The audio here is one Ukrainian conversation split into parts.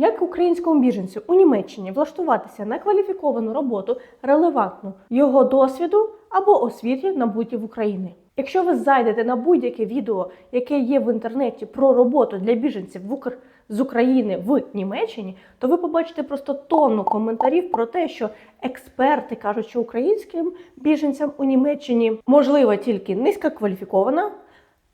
Як українському біженцю у Німеччині влаштуватися на кваліфіковану роботу релевантну його досвіду або освіті набуті в Україні? Якщо ви зайдете на будь-яке відео, яке є в інтернеті про роботу для біженців в Укр... з України в Німеччині, то ви побачите просто тонну коментарів про те, що експерти кажуть, що українським біженцям у Німеччині можлива тільки низькокваліфікована,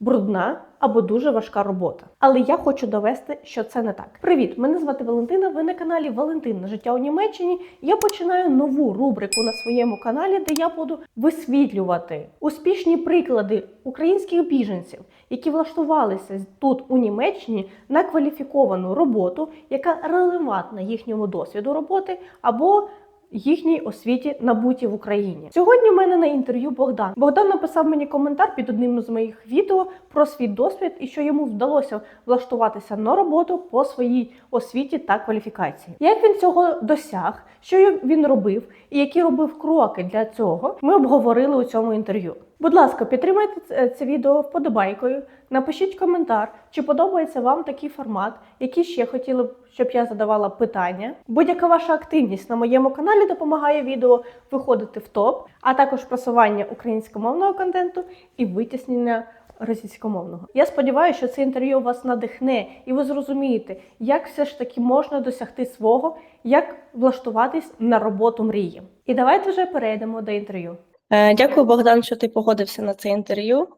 брудна або дуже важка робота. Але я хочу довести, що це не так. Привіт, мене звати Валентина. Ви на каналі Валентина Життя у Німеччині. Я починаю нову рубрику на своєму каналі, де я буду висвітлювати успішні приклади українських біженців, які влаштувалися тут у Німеччині на кваліфіковану роботу, яка релевантна їхньому досвіду роботи або їхній освіті набуті в Україні. Сьогодні в мене на інтерв'ю Богдан. Богдан написав мені коментар під одним з моїх відео про свій досвід і що йому вдалося влаштуватися на роботу по своїй освіті та кваліфікації. Як він цього досяг, що він робив і які робив кроки для цього, ми обговорили у цьому інтерв'ю. Будь ласка, підтримайте це- це відео вподобайкою, напишіть коментар, чи подобається вам такий формат, які ще хотіли б, щоб я задавала питання. Будь-яка ваша активність на моєму каналі допомагає відео виходити в топ, а також просування українськомовного контенту і витіснення російськомовного. Я сподіваюся, що це інтерв'ю вас надихне, і ви зрозумієте, як все ж таки можна досягти свого, як влаштуватись на роботу мрії. І давайте вже перейдемо до інтерв'ю. Е, Дякую, Богдан, що ти погодився на це інтерв'ю.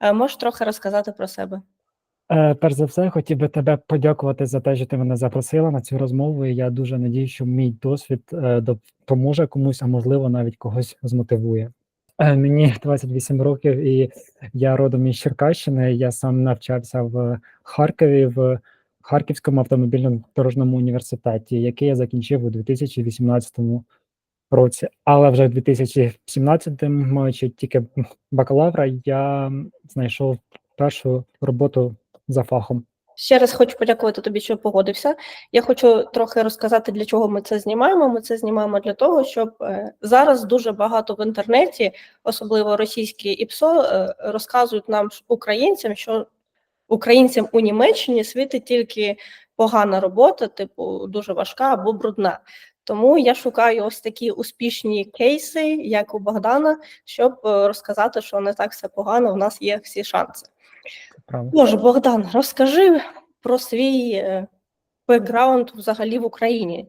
Е, Можеш трохи розказати про себе? Е, Перш за все, хотів би тебе подякувати за те, що ти мене запросила на цю розмову. І я дуже надію, що мій досвід допоможе комусь, а можливо, навіть когось змотивує. Мені 28 років, і я родом із Черкащини. Я сам навчався в Харкові в Харківському автомобільному дорожньому університеті, який я закінчив у 2018 році. Але вже в 2017, маючи тільки бакалавра, я знайшов першу роботу за фахом. Ще раз хочу подякувати тобі, що погодився. Я хочу трохи розказати, для чого ми це знімаємо. Ми це знімаємо для того, щоб е, зараз дуже багато в інтернеті, особливо російські ІПСО, е, розказують нам українцям, що українцям у Німеччині світить тільки погана робота, типу дуже важка або брудна. Тому я шукаю ось такі успішні кейси, як у Богдана, щоб е, розказати, що не так все погано. В нас є всі шанси. Правда. Боже, Богдан, розкажи про свій е, бекграунд взагалі в Україні.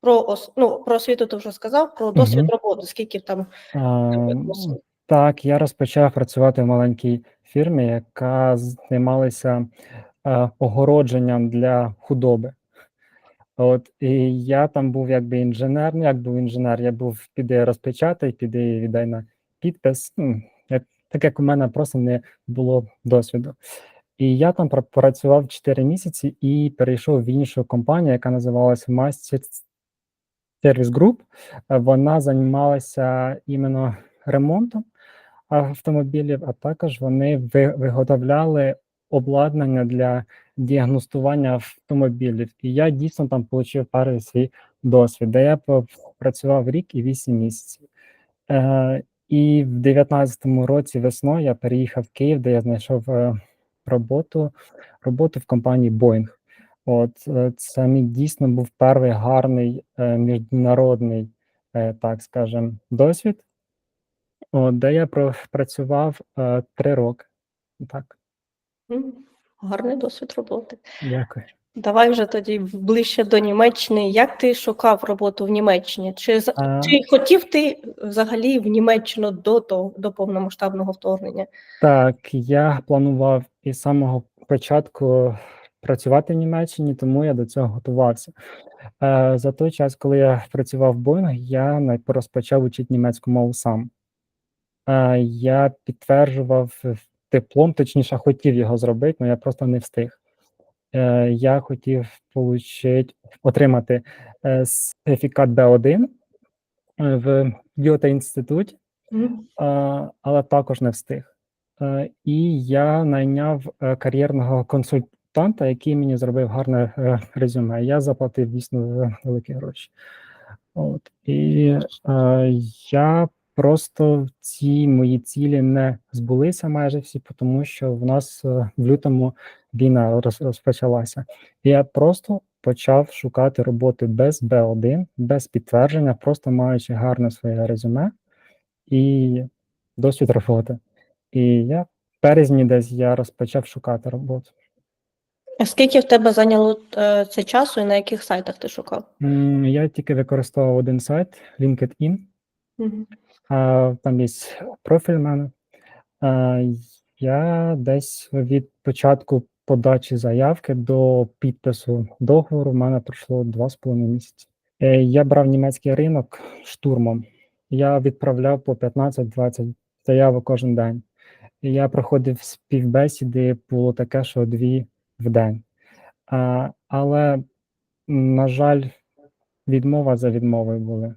Про ос... ну, про освіту ти вже сказав, про досвід Мгм. роботи, скільки там А. Так, я розпочав працювати в маленькій фірмі, яка займалася е, огородженням для худоби. От і я там був якби інженер. Ну, як був інженер, я був піди розпечатай, піди віддай на підпис. Так як у мене просто не було досвіду. І я там пропрацював 4 місяці і перейшов в іншу компанію, яка називалася Master Service Group. Вона займалася іменно ремонтом автомобілів, а також вони виготовляли обладнання для діагностування автомобілів. І я дійсно там отримав перший свій досвід, де я працював рік і 8 місяців. Е, і в 19-му році весною я переїхав в Київ, де я знайшов е, роботу, роботу в компанії Boeing. От е, це мій дійсно був перший гарний е, міжнародний, так скажем, досвід, от, де я пропрацював е, три роки. Так, Гарний досвід роботи. дякую. Давай вже тоді ближче до Німеччини. Як ти шукав роботу в Німеччині? Чи, А, чи хотів ти взагалі в Німеччину до того, до повномасштабного вторгнення? Так, я планував із самого початку працювати в Німеччині, тому я до цього готувався. Е, за той час, коли я працював в Boeing, я розпочав вчити німецьку мову сам. Е, я підтверджував диплом, точніше, хотів його зробити, але я просто не встиг. Е, я хотів получить, отримати е, сертифікат Б1 е, в Гьоте інституті, М, а, але також не встиг. Е, І я найняв е, кар'єрного консультанта, який мені зробив гарне резюме. Я заплатив дійсно великі гроші. От і е, я просто ці мої цілі не збулися майже всі, тому що в нас е, в лютому війна розпочалася. Я просто почав шукати роботи без Б1, без підтвердження, просто маючи гарне своє резюме і досвід роботи. І я в березні десь я розпочав шукати роботу. А Скільки в тебе зайняло е, це часу і на яких сайтах ти шукав? Я тільки використовував один сайт LinkedIn. А, там є профіль мене. Я десь від початку подачі заявки до підпису договору в мене пройшло два з половиною місяці. Е, Я брав німецький ринок штурмом. Я відправляв по 15-20 заявок кожен день. Я проходив співбесіди, було таке, що дві в день. Але, на жаль, відмова за відмовою були.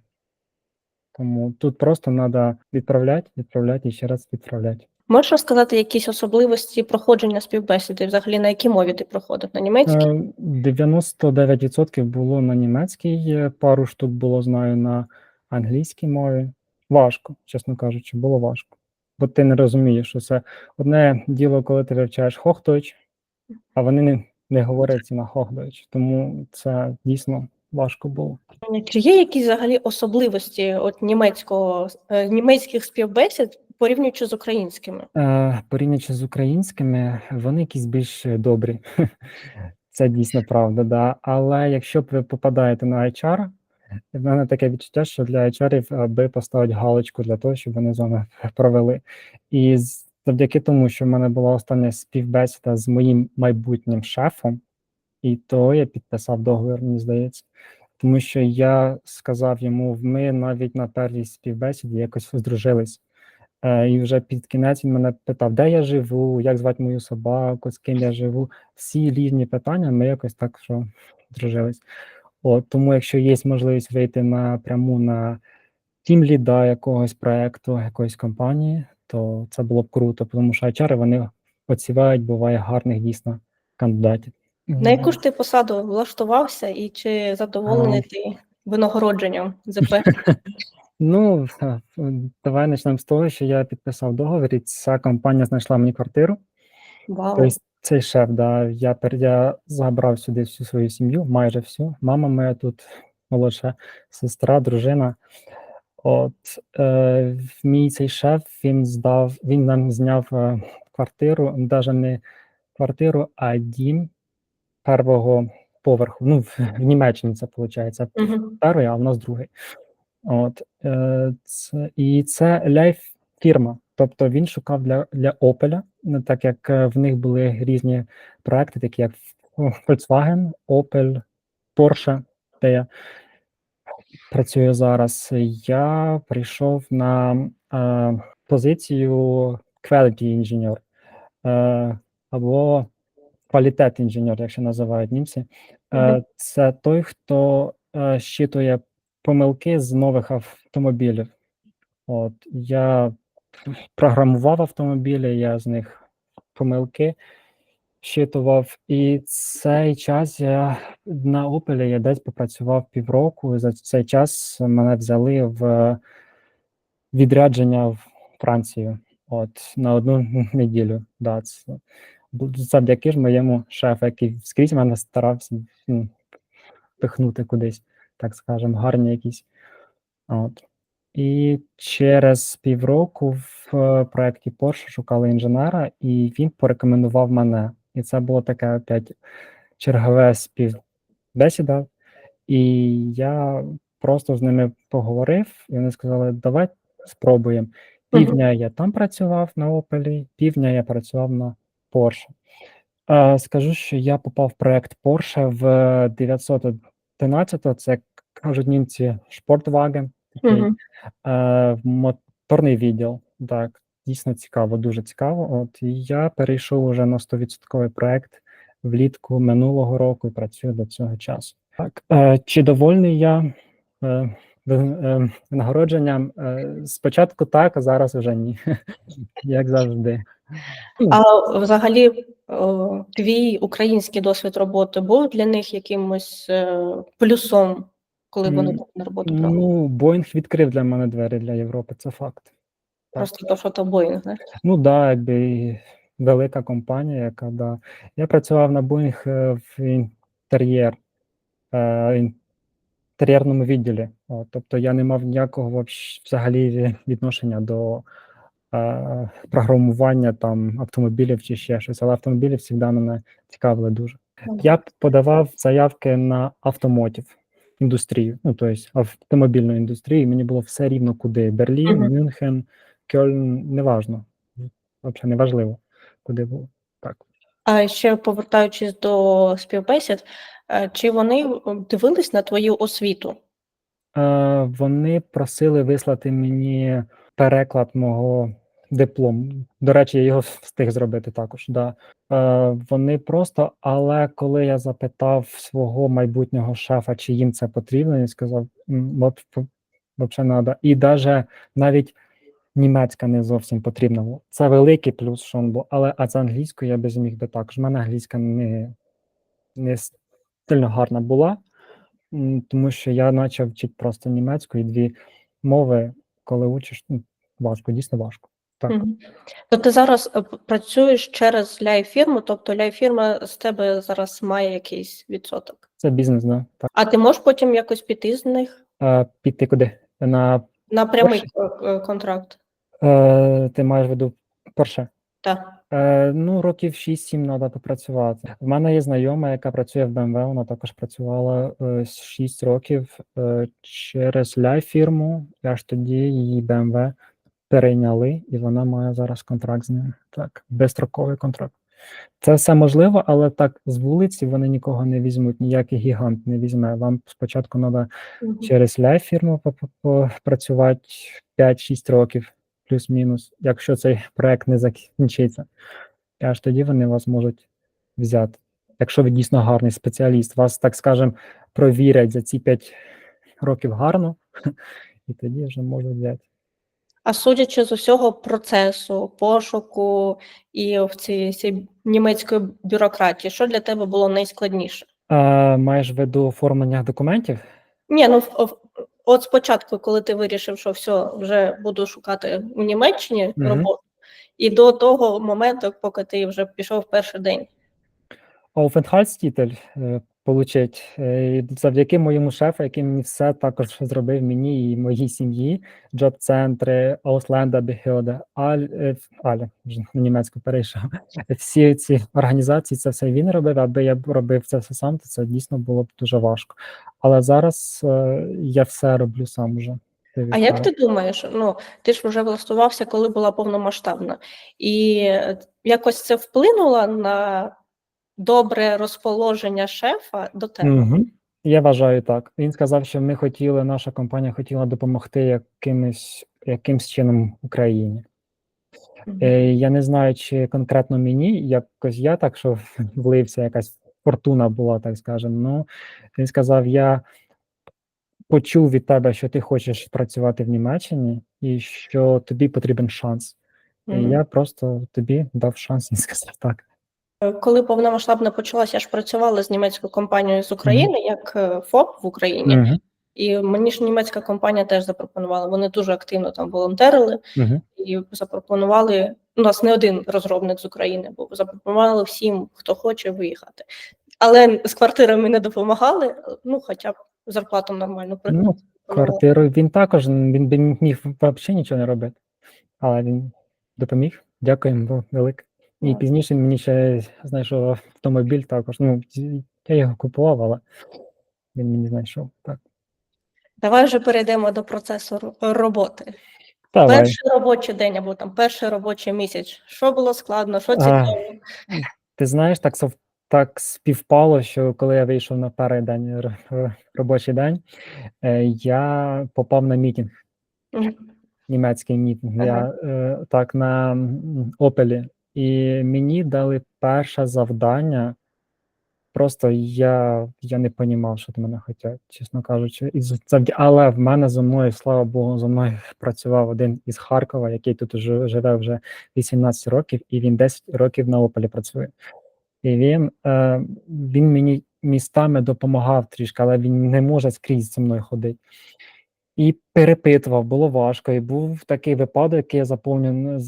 Тому тут просто треба відправляти, відправляти і ще раз відправляти. Можеш розказати якісь особливості проходження співбесіди? Взагалі на якій мові ти проходив? На німецькій? Е, 99% було на німецькій, е, пару штук було знаю на англійській мові. Важко, чесно кажучи, було важко. Бо ти не розумієш, що це одне діло, коли ти вивчаєш Hochdeutsch, а вони не, не говорять на Hochdeutsch. Тому це дійсно важко було. Чи є якісь взагалі особливості от німецького е, німецьких співбесід порівнюючи з українськими? Е, порівнюючи з українськими, вони якісь більш добрі. Це дійсно правда, да. Але якщо б ви попадаєте на HR, в мене таке відчуття, що для HR аби поставити галочку для того, щоб вони з вами провели. І завдяки тому, що в мене була остання співбесіда з моїм майбутнім шефом, і то я підписав договір, мені здається. Тому що я сказав йому, ми навіть на першій співбесіді якось здружились. Е, і вже під кінець він мене питав, де я живу, як звати мою собаку, з ким я живу. Всі різні питання, ми якось так що здружились. От, тому, якщо є можливість вийти напряму на тім ліда якогось проекту, якоїсь компанії, то це було б круто, тому що HR вони оцівають, буває гарних дійсно кандидатів. На яку ж ти посаду влаштувався і чи задоволений ти винагородженням ЗП? Ну, давай почнемо з того, що я підписав договір, і ця компанія знайшла мені квартиру. Вау. Тобто цей шеф, да, я, я забрав сюди всю свою сім'ю, майже всю. Мама моя тут молодша, сестра, дружина. От е, мій цей шеф він здав, він нам зняв е, квартиру, навіть не квартиру, а дім першого поверху. Ну, в, в Німеччині це виходить перший, а в нас другий. От, е, це, і це лейф фірма. Тобто він шукав для, для Opel, так як е, в них були різні проекти, такі як Volkswagen, Opel, Porsche, де я працюю зараз. Я прийшов на е, позицію Quality Engineer е, або Quality Engineer, якщо називають німці. Мгм. Це той, хто е, щитує помилки з нових автомобілів. От я програмував автомобілі, я з них помилки щитував, і цей час я на Opel я десь попрацював півроку. і За цей час мене взяли в відрядження в Францію. От на одну неділю. Да, це завдяки ж моєму шефу, який скрізь мене старався ну, пихнути кудись, так скажемо, гарні якісь. От. І через півроку в е, проєкті Porsche шукали інженера, і він порекомендував мене. І це було таке опять чергове співбесіда. І я просто з ними поговорив, і вони сказали: давай спробуємо. Півдня я там працював на Opel, півдня я працював на Porsche. Е, Скажу, що я попав в проект Porsche в 911, це кажуть німці Sportwagen, такий Мгм. е, моторний відділ. Так, дійсно цікаво, дуже цікаво. От і я перейшов уже на 100% проект влітку минулого року і працюю до цього часу. Так, е, чи довольний я е, ви- е, нагородженням? Е, спочатку так, а зараз вже ні. Як завжди. А взагалі твій український досвід роботи був для них якимось е, плюсом, коли вони тебе на роботу брали? Ну, Боїнг відкрив для мене двері для Європи, це факт. так. Просто то, що то Боїнг, знаєш? Ну да, якби велика компанія, яка да. Я працював на Boeing е, в інтер'єр, е, інтер'єрному відділі. От, тобто я не мав ніякого взагалі відношення до е, програмування там автомобілів чи ще щось, але автомобілі завжди мене цікавили дуже. Я б подавав заявки на автомотів індустрію, ну тобто автомобільну індустрію. Мені було все рівно куди: Берлін, Мгм. Мюнхен, Кьольн, неважно. Взагалі неважливо, куди було. Так. А ще повертаючись до співбесід, е, чи вони дивились на твою освіту? Е, вони просили вислати мені переклад мого диплому. До речі, я його встиг зробити також. Да. Е, вони просто, але коли я запитав свого майбутнього шефа, чи їм це потрібно, він сказав, «М, от взагалі. І даже навіть німецька не зовсім потрібна. Це великий плюс, був, але а з англійською я би зміг би також. У мене англійська не, не сильно гарна була. Тому що я почав вчити просто німецьку і дві мови, коли учиш, важко, дійсно важко. Так. То ти зараз е, працюєш через ляй-фірму, тобто ляй-фірма з тебе зараз має якийсь відсоток. Це бізнес, да. Так. А ти можеш потім якось піти з них А, піти куди? На на прямий е, е, контракт? е, ти маєш в виду Порше? Так. Е, ну, років 6-7 треба попрацювати. В мене є знайома, яка працює в BMW, вона також працювала е, 6 років через ляй фірму. Аж тоді її BMW перейняли, і вона має зараз контракт з ними. Так, безстроковий контракт. Це все можливо, але так з вулиці вони нікого не візьмуть, ніякий гігант не візьме. Вам спочатку треба Мгм. через ляй фірму попрацювати 5-6 років, плюс-мінус, якщо цей проект не закінчиться. І аж тоді вони вас можуть взяти. Якщо ви дійсно гарний спеціаліст, вас, так скажем, провірять за ці 5 років гарно, і тоді вже можуть взяти. А судячи з усього процесу, пошуку і в цій, цій німецької бюрократії, що для тебе було найскладніше? А, маєш в виду оформлення документів? Ні, ну от спочатку, коли ти вирішив, що все, вже буду шукати у Німеччині Мгм. роботу, і до того моменту, поки ти вже пішов перший день. Aufenthaltstitel е, получить е, завдяки моєму шефу, який мені все також зробив мені і моїй сім'ї, джоб-центри, Ausländerbehörde, Аль, е, вже на німецьку перейшов. Всі ці організації, це все він робив, аби я робив це все сам, то це дійсно було б дуже важко. Але зараз е, я все роблю сам уже. А як ти думаєш, ну ти ж вже влаштувався, коли була повномасштабна, і якось це вплинуло на добре розположення шефа до тебе? Угу. Я вважаю так. Він сказав, що ми хотіли, наша компанія хотіла допомогти якимось, якимсь чином Україні. Е, я не знаю, чи конкретно мені, якось я так, що влився, якась фортуна була, так скажемо. Ну, він сказав: я почув від тебе, що ти хочеш працювати в Німеччині, і що тобі потрібен шанс. І Мгм. я просто тобі дав шанс і сказав так. Коли повномасштабна почалася, я ж працювала з німецькою компанією з України як е, ФОП в Україні, Угу. і мені ж німецька компанія теж запропонувала. Вони дуже активно там волонтерили Угу. і запропонували. У нас не один розробник з України був. Запропонували всім, хто хоче виїхати. Але з квартирами не допомагали. Ну, хоча б зарплату нормально Ну. Квартиру він також він би міг взагалі нічого не робити, але він допоміг. Дякуємо велике. І пізніше мені ще знайшов автомобіль також. Ну, я його купував, але він мені знайшов. Так. Давай вже перейдемо до процесу роботи. Давай. Перший робочий день або там перший робочий місяць. Що було складно, що А. цікаво? Ти знаєш, так сов- так співпало, що коли я вийшов на перший день р- робочий день, е, я попав на мітинг. Мгм. німецький мітинг. Ага. Я е, так на Опелі. І мені дали перше завдання. Просто я, я не розумів, що до мене хотять, чесно кажучи. І Але в мене за мною, слава Богу, за мною працював один із Харкова, який тут живе вже 18 років, і він 10 років на Опелі працює. І він, е, він мені містами допомагав трішки, але він не може скрізь зі мною ходити. І перепитував, було важко. І був такий випадок, який я заповнив,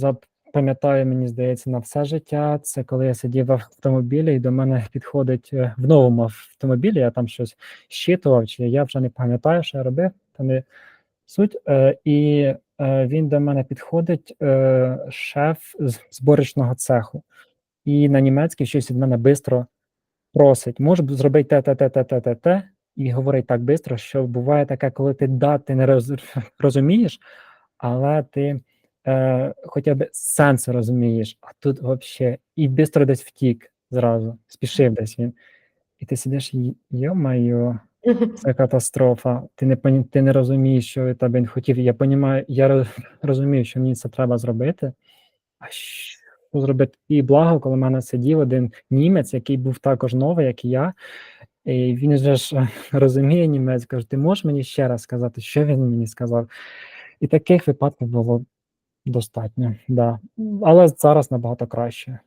пам'ятаю, мені здається, на все життя. Це коли я сидів в автомобілі, і до мене підходить е, в новому автомобілі, я там щось щитував, чи я вже не пам'ятаю, що я робив, та не суть. Е, і е, він до мене підходить, е, шеф з зборочного цеху, і на німецький щось від мене швидко просить. Може зробити те, те, те, те, те, те, те, і говорить так швидко, що буває таке, коли ти да, ти не роз, розумієш, але ти е, хоча б сенс розумієш, а тут взагалі і швидко десь втік зразу, спішив десь він. І ти сидиш, «Й- йо-майо, це катастрофа. Ти не ти не розумієш, що тебе він хотів. Я понімаю, я розумію, що мені це треба зробити. А що зробити? І благо, коли в мене сидів один німець, який був також новий, як і я. І він вже ж е, розуміє німець, каже: ти можеш мені ще раз сказати, що він мені сказав? І таких випадків було достатньо, да. Але зараз набагато краще.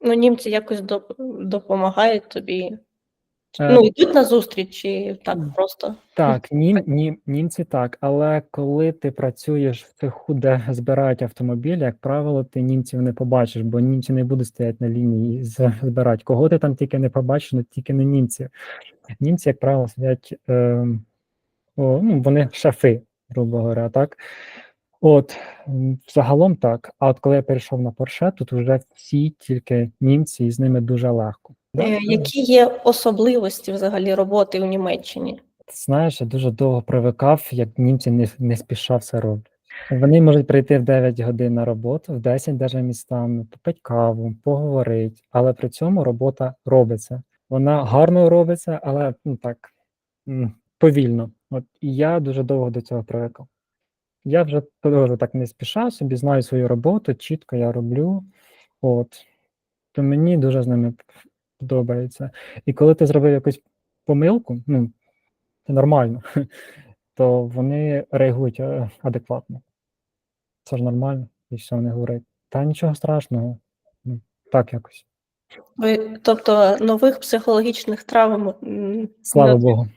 Ну, німці якось доп- допомагають тобі. Е, Ну, йдуть на зустріч, чи так просто. Так, нім, нім, німці так, але коли ти працюєш в цеху, де збирають автомобілі, як правило, ти німців не побачиш, бо німці не будуть стояти на лінії і збирати. Кого ти там тільки не побачиш, ну тільки не німці. Німці, як правило, сидять, е, о, ну, вони шефи, грубо говоря, так. От, загалом так. А от коли я перейшов на Порше, тут вже всі тільки німці, і з ними дуже легко. Е. Які є особливості взагалі роботи у Німеччині? Знаєш, я дуже довго привикав, як німці не, не спіша все роблять. Вони можуть прийти в 9 годин на роботу, в 10 даже містами, попити каву, поговорити, але при цьому робота робиться. Вона гарно робиться, але ну так повільно. От і я дуже довго до цього привикав. Я вже теж так не спіша собі, знаю свою роботу, чітко я роблю. От. То мені дуже з ними подобається. І коли ти зробив якусь помилку, ну, це нормально, то вони реагують е, адекватно. Це ж нормально, і все вони говорять. Та нічого страшного. Ну, так якось. Ви, тобто нових психологічних травм Слава Богу.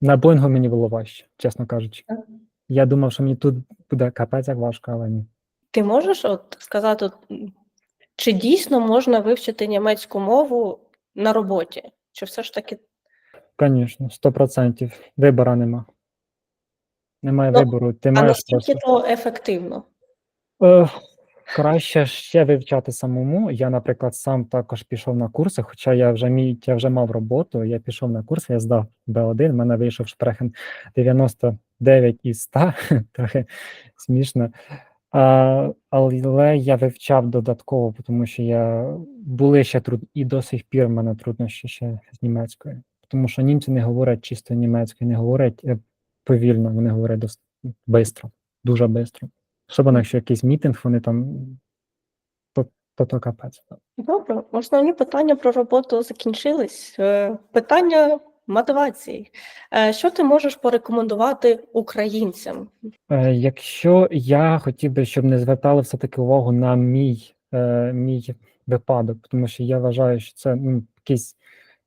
На Боїнгу мені було важче, чесно кажучи. Я думав, що мені тут буде капець як важко, але ні. Ти можеш от сказати, от, чи дійсно можна вивчити німецьку мову на роботі? Чи все ж таки Звісно, 100%. Вибора нема. Немає Ну, вибору. Ти а маєш наскільки просто. то ефективно? Е, краще ще вивчати самому. Я, наприклад, сам також пішов на курси, хоча я вже мій, я вже мав роботу, я пішов на курси, я здав Б1, в мене вийшов шпрехен 99 із 100, трохи смішно. А, але я вивчав додатково, тому що я були ще труд, і до сих пір в мене труднощі ще з німецькою. Тому що німці не говорять чисто німецькою, не говорять е, повільно, вони говорять досить швидко, дуже швидко. Особливо, якщо якийсь мітинг, вони там то, то, то капець. Добре, основні питання про роботу закінчились. Е, Питання мотивації. Е, Що ти можеш порекомендувати українцям? Е, якщо я хотів би, щоб не звертали все-таки увагу на мій, е, мій випадок, тому що я вважаю, що це ну, якийсь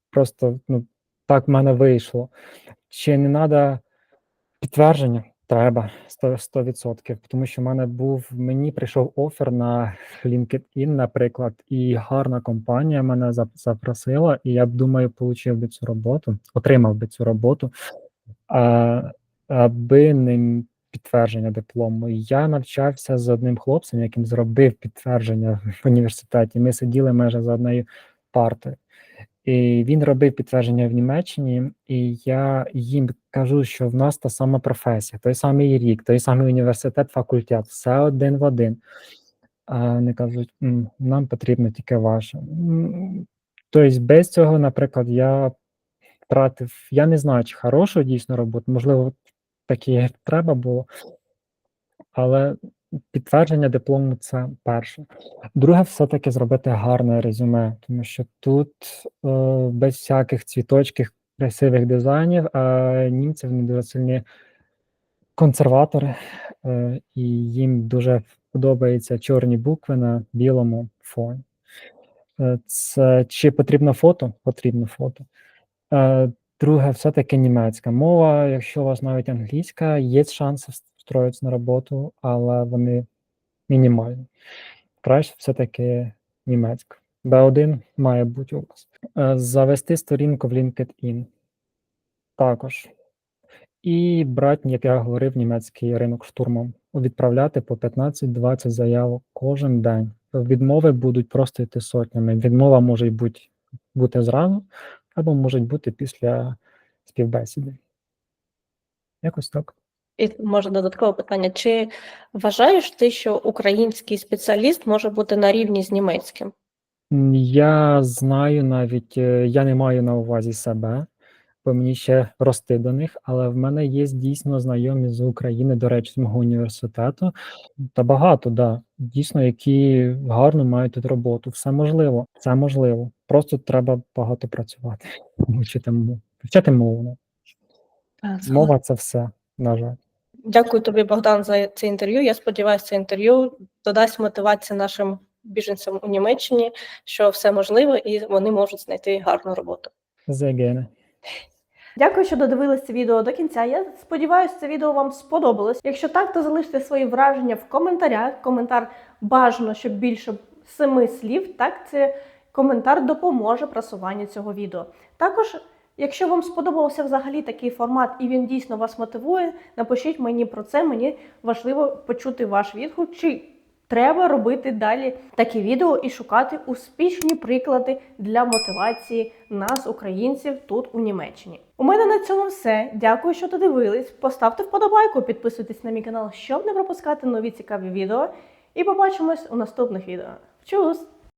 просто ну, так в мене вийшло. Чи не треба підтвердження? Треба 100%, 100%, тому що в мене був мені прийшов офер на LinkedIn, наприклад, і гарна компанія мене запросила, і я б думаю, отримав би цю роботу, отримав би цю роботу, а, аби не підтвердження диплому. Я навчався з одним хлопцем, яким зробив підтвердження в університеті. Ми сиділи майже за одною партою. І він робив підтвердження в Німеччині, і я їм кажу, що в нас та сама професія, той самий рік, той самий університет, факультет, все один в один. А вони кажуть, нам потрібно тільки ваше. Тобто, без цього, наприклад, я втратив, я не знаю, чи хорошу дійсно роботу, можливо, такі треба було, але підтвердження диплому це перше. Друге, все-таки зробити гарне резюме, тому що тут е, без всяких цвіточків, красивих дизайнів, а німці вони дуже сильні консерватори, е, і їм дуже подобаються чорні букви на білому фоні. Е, Це чи потрібно фото? Потрібно фото. Е, Друге, все-таки німецька мова. Якщо у вас навіть англійська, є шанси встроїтися на роботу, але вони мінімальні. краще все-таки німецька. B1 має бути у вас. Е, Завести сторінку в LinkedIn. Також. І брати, як я говорив, німецький ринок штурмом. Відправляти по 15-20 заявок кожен день. Відмови будуть просто йти сотнями. Відмова може бути, бути зразу, або може бути після співбесіди. Якось так. І може додаткове питання: чи вважаєш ти, що український спеціаліст може бути на рівні з німецьким? Я знаю навіть, е, я не маю на увазі себе, бо мені ще рости до них, але в мене є дійсно знайомі з України, до речі, з мого університету, та багато, да, дійсно, які гарно мають тут роботу. Все можливо, це можливо. Просто треба багато працювати, вчити мову. Вчити мову. Мова це все, на жаль. Дякую тобі, Богдан, за це інтерв'ю. Я сподіваюся, це інтерв'ю додасть мотивації нашим біженцям у Німеччині, що все можливо, і вони можуть знайти гарну роботу. Зегене. Дякую, що додивились це відео до кінця. Я сподіваюся, це відео вам сподобалось. Якщо так, то залиште свої враження в коментарях. Коментар бажано, щоб більше семи слів. Так, це коментар допоможе просуванню цього відео. Також, якщо вам сподобався взагалі такий формат і він дійсно вас мотивує, напишіть мені про це. Мені важливо почути ваш відгук. Чи треба робити далі такі відео і шукати успішні приклади для мотивації нас, українців, тут у Німеччині. У мене на цьому все. Дякую, що додивились. Поставте вподобайку, підписуйтесь на мій канал, щоб не пропускати нові цікаві відео. І побачимось у наступних відео. Чус!